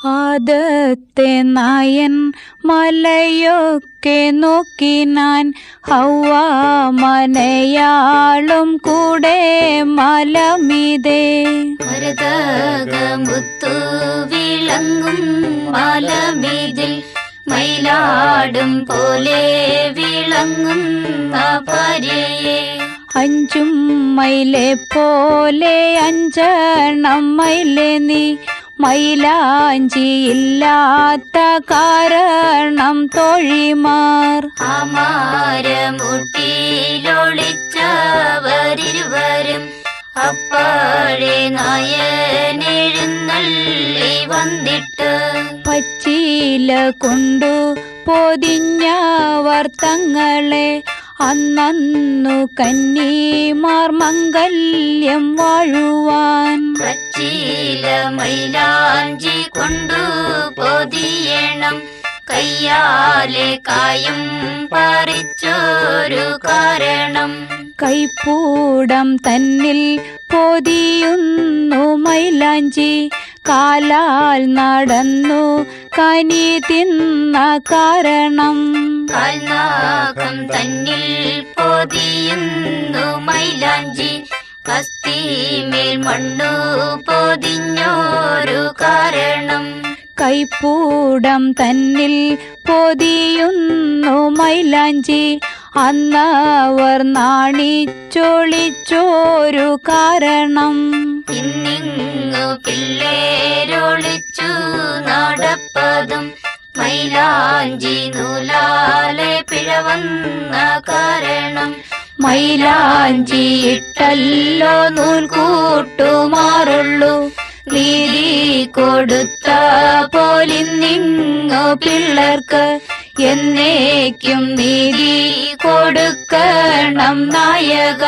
ആദത്തെ നായൻ മലയൊക്കെ നോക്കിനാൻ ഹൗവ മനയാളും കൂടെ മലമിതേ. മരതകമുത്തു വിളങ്ങും മലമിതിൽ മയിലാടും പോലെ വിളങ്ങും ഭാര്യയെ അഞ്ചും മൈലെ പോലെ അഞ്ചെണ്ണം മൈലെ നീ മൈലാഞ്ചിയില്ലാത്ത കാരണം തോഴിമാർ. അമാരമുട്ടിയിലൊളിച്ചവരിരുവരും അപ്പാഴെ നായനെഴുന്നള്ളി വന്നിട്ട്. പച്ചീല കൊണ്ടു പൊതിഞ്ഞവർ തങ്ങളെ അന്നു കന്നിമാർ മംഗല്യം വാഴുവാൻ. കച്ചില മൈലാഞ്ചി കൊണ്ടു പൊതിയണം. കയ്യാലെ കായും പറിച്ചൊരു കാരണം. കൈപ്പൂടം തന്നിൽ പൊതിയുന്നു മൈലാഞ്ചി. കാലാൽ നടന്നു കനി തിന്ന കാരണം. കാൽനാഗം തന്നിൽ പൊതിയുന്നു മൈലാഞ്ചി. കസ്തിമേൽ മണ്ണു പൊതിഞ്ഞോരു കാരണം. കൈപ്പൂടം തന്നിൽ പൊതിയുന്നു മൈലാഞ്ചി. അന്നവർ നാണിച്ചൊളിച്ചോരു കാരണം. ഇന്നിങ്ങു പിള്ളേരൊളിച്ചു നടപ്പതും മൈലാഞ്ചി നൂലാലെ പിഴവന്ന കാരണം മൈലാഞ്ചി ഇട്ടല്ലോ നൂൽക്കൂട്ടുമാറുള്ളൂ നീതി കൊടുത്ത പോലിന്നിങ്ങു പിള്ളർക്ക് എന്നേക്കും നീതി കൊടുക്കണം നായക.